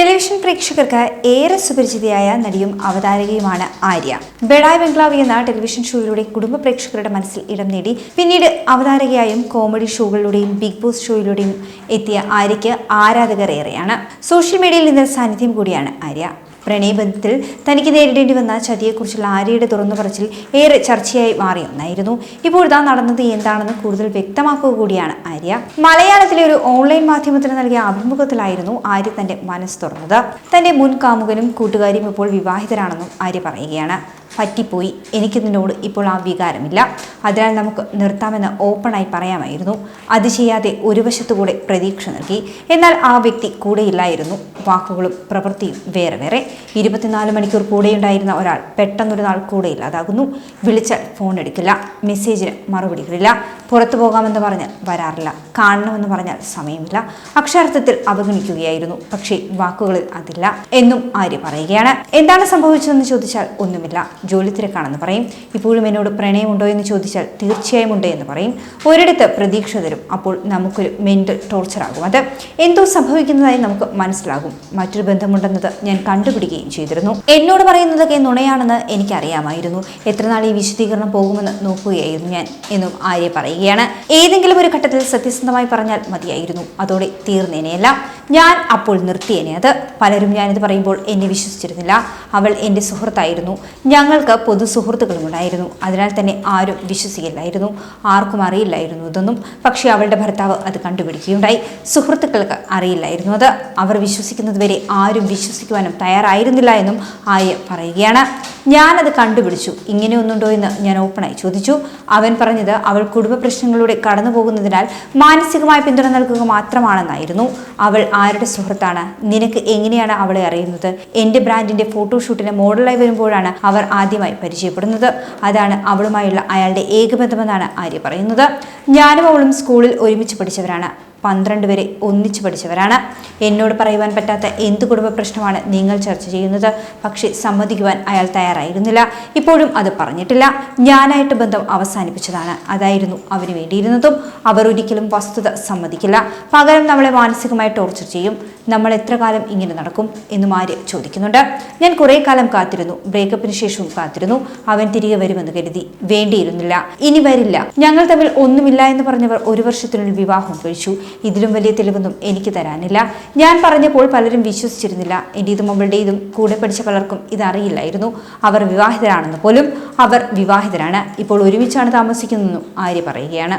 Television പ്രേക്ഷകർക്ക് ഏറെ സുപരിചിതയായ നടിയും അവതാരകയുമാണ് ആര്യ. ബെഡായ് ബംഗ്ലാവി എന്ന ടെലിവിഷൻ ഷോയിലൂടെ കുടുംബ പ്രേക്ഷകരുടെ മനസ്സിൽ ഇടം നേടി പിന്നീട് അവതാരകയായും കോമഡി ഷോകളിലൂടെയും ബിഗ് ബോസ് ഷോയിലൂടെയും എത്തിയ ആര്യയ്ക്ക് ആരാധകർ ഏറെയാണ് സോഷ്യൽ മീഡിയയിൽ നിന്ന് സാന്നിധ്യം കൂടിയാണ് ആര്യ. പ്രണയബന്ധത്തിൽ തനിക്ക് നേരിടേണ്ടി വന്ന ചതിയെക്കുറിച്ചുള്ള ആര്യയുടെ തുറന്നു പറച്ചിൽ ഏറെ ചർച്ചയായി മാറിയ ഒന്നായിരുന്നു. താൻ നടന്നത് എന്താണെന്ന് കൂടുതൽ വ്യക്തമാക്കുക കൂടിയാണ് ആര്യ. മലയാളത്തിലെ ഒരു ഓൺലൈൻ മാധ്യമത്തിന് നൽകിയ അഭിമുഖത്തിലായിരുന്നു ആര്യ തന്റെ മനസ്സ് തുറന്നത്. തന്റെ മുൻ കാമുകനും കൂട്ടുകാരിയും ഇപ്പോൾ വിവാഹിതരാണെന്നും ആര്യ പറയുകയാണ്. പറ്റിപ്പോയി. എനിക്ക് നിന്നോട് ഇപ്പോൾ ആ വികാരമില്ല. അതിനാൽ നമുക്ക് നിർത്താമെന്ന് ഓപ്പണായി പറയാമായിരുന്നു. അത് ചെയ്യാതെ ഒരു വശത്തുകൂടെ പ്രതീക്ഷ നൽകി. എന്നാൽ ആ വ്യക്തി കൂടെയില്ലായിരുന്നു. വാക്കുകളും പ്രവൃത്തിയും വേറെ വേറെ. ഇരുപത്തിനാല് മണിക്കൂർ കൂടെയുണ്ടായിരുന്ന ഒരാൾ പെട്ടെന്നൊരു നാൾ കൂടെയില്ലാതാകുന്നു. വിളിച്ചാൽ ഫോൺ എടുക്കില്ല. മെസ്സേജിന് മറുപടികളില്ല. പുറത്തു പോകാമെന്ന് പറഞ്ഞാൽ വരാറില്ല. കാണണമെന്ന് പറഞ്ഞാൽ സമയമില്ല. അക്ഷരാർത്ഥത്തിൽ അവഗണിക്കുകയായിരുന്നു. പക്ഷേ വാക്കുകളിൽ അതില്ല. എന്നും ആര്യ പറയുകയാണ്. എന്താണ് സംഭവിച്ചതെന്ന് ചോദിച്ചാൽ ഒന്നുമില്ല. ജോലി തിരക്കാണെന്ന് പറയും. ഇപ്പോഴും എന്നോട് പ്രണയമുണ്ടോ എന്ന് ചോദിച്ചാൽ തീർച്ചയായും ഉണ്ട് എന്ന് പറയും. ഒരിടത്ത് പ്രതീക്ഷ തരും അപ്പോൾ നമുക്കൊരു മെന്റൽ ടോർച്ചർ ആകും. അത് എന്തോ സംഭവിക്കുന്നതായി നമുക്ക് മനസ്സിലാകും. മറ്റൊരു ബന്ധമുണ്ടെന്നത് ഞാൻ കണ്ടുപിടിക്കുകയും ചെയ്തിരുന്നു. എന്നോട് പറയുന്നതൊക്കെ നുണയാണെന്ന് എനിക്കറിയാമായിരുന്നു. എത്ര നാൾ ഈ വിശദീകരണം പോകുമെന്ന് നോക്കുകയായിരുന്നു ഞാൻ എന്നും ആര്യ പറയുകയാണ്. ഏതെങ്കിലും ഒരു ഘട്ടത്തിൽ സത്യസന്ധമായി പറഞ്ഞാൽ മതിയായിരുന്നു. അതോടെ തീർന്നേനെയല്ല. ഞാൻ അപ്പോൾ നിർത്തിയേനെ. അത് പലരും ഞാനിത് പറയുമ്പോൾ എന്നെ വിശ്വസിച്ചിരുന്നില്ല. അവൾ എന്റെ സുഹൃത്തായിരുന്നു. ഞങ്ങൾക്ക് പൊതു സുഹൃത്തുക്കളും ഉണ്ടായിരുന്നു. അതിനാൽ തന്നെ ആരും വിശ്വസിക്കില്ലായിരുന്നു. ആർക്കും അറിയില്ലായിരുന്നു ഇതൊന്നും. പക്ഷേ അവളുടെ ഭർത്താവ് അത് കണ്ടുപിടിക്കുകയുണ്ടായി. സുഹൃത്തുക്കൾക്ക് അറിയില്ലായിരുന്നു അത്. അവർ വിശ്വസിക്കുന്നതുവരെ ആരും വിശ്വസിക്കുവാനും തയ്യാറായിരുന്നില്ല എന്നും ആര്യ പറയുകയാണ്. ഞാനത് കണ്ടുപിടിച്ചു. ഇങ്ങനെയൊന്നുണ്ടോ എന്ന് ഞാൻ ഓപ്പണായി ചോദിച്ചു. അവൻ പറഞ്ഞത് അവൾ കുടുംബ പ്രശ്നങ്ങളിലൂടെ കടന്നു പോകുന്നതിനാൽ മാനസികമായ പിന്തുണ നൽകുക മാത്രമാണെന്നായിരുന്നു. അവൾ ആരുടെ സുഹൃത്താണ്? നിനക്ക് എങ്ങനെയാണ് അവളെ അറിയുന്നത്? എന്റെ ബ്രാൻഡിന്റെ ഫോട്ടോഷൂട്ടിന് മോഡലായി വരുമ്പോഴാണ് അവർ ആദ്യമായി പരിചയപ്പെടുന്നത്. അതാണ് അവളുമായുള്ള അയാളുടെ ഏകബന്ധമെന്നാണ് ആര്യ പറയുന്നത്. ഞാനും അവളും സ്കൂളിൽ ഒരുമിച്ച് പഠിച്ചവരാണ്. പന്ത്രണ്ട് വരെ ഒന്നിച്ചു പഠിച്ചവരാണ്. എന്നോട് പറയുവാൻ പറ്റാത്ത എന്ത് കുടുംബ പ്രശ്നമാണ് നിങ്ങൾ ചർച്ച ചെയ്യുന്നത്? പക്ഷേ സമ്മതിക്കുവാൻ അയാൾ തയ്യാറായിരുന്നില്ല. ഇപ്പോഴും അത് പറഞ്ഞിട്ടില്ല. ഞാനായിട്ട് ബന്ധം അവസാനിപ്പിച്ചതാണ്. അതായിരുന്നു അവന് വേണ്ടിയിരുന്നതും. അവർ ഒരിക്കലും വസ്തുത സമ്മതിക്കില്ല. പകരം നമ്മളെ മാനസികമായി ടോർച്ചർ ചെയ്യും. നമ്മൾ എത്ര കാലം ഇങ്ങനെ നടക്കും എന്നും ആര്യ ചോദിക്കുന്നുണ്ട്. ഞാൻ കുറേ കാലം കാത്തിരുന്നു. ബ്രേക്കപ്പിന് ശേഷവും കാത്തിരുന്നു. അവൻ തിരികെ വരുമെന്ന് കരുതി വേണ്ടിയിരുന്നില്ല. ഇനി വരില്ല. ഞങ്ങൾ തമ്മിൽ ഒന്നുമില്ല എന്ന് പറഞ്ഞവർ ഒരു വർഷത്തിനുള്ളിൽ വിവാഹം കഴിച്ചു. ഇതിലും വലിയ തെളിവൊന്നും എനിക്ക് തരാനില്ല. ഞാൻ പറഞ്ഞപ്പോൾ പലരും വിശ്വസിച്ചിരുന്നില്ല. എന്റെതും അവളുടേതും കൂടെ പഠിച്ച പലർക്കും ഇതറിയില്ലായിരുന്നു അവർ വിവാഹിതരാണെന്ന് പോലും അവർ വിവാഹിതരാണ്. ഇപ്പോൾ ഒരുമിച്ചാണ് താമസിക്കുന്നതെന്നും ആര്യ പറയുകയാണ്.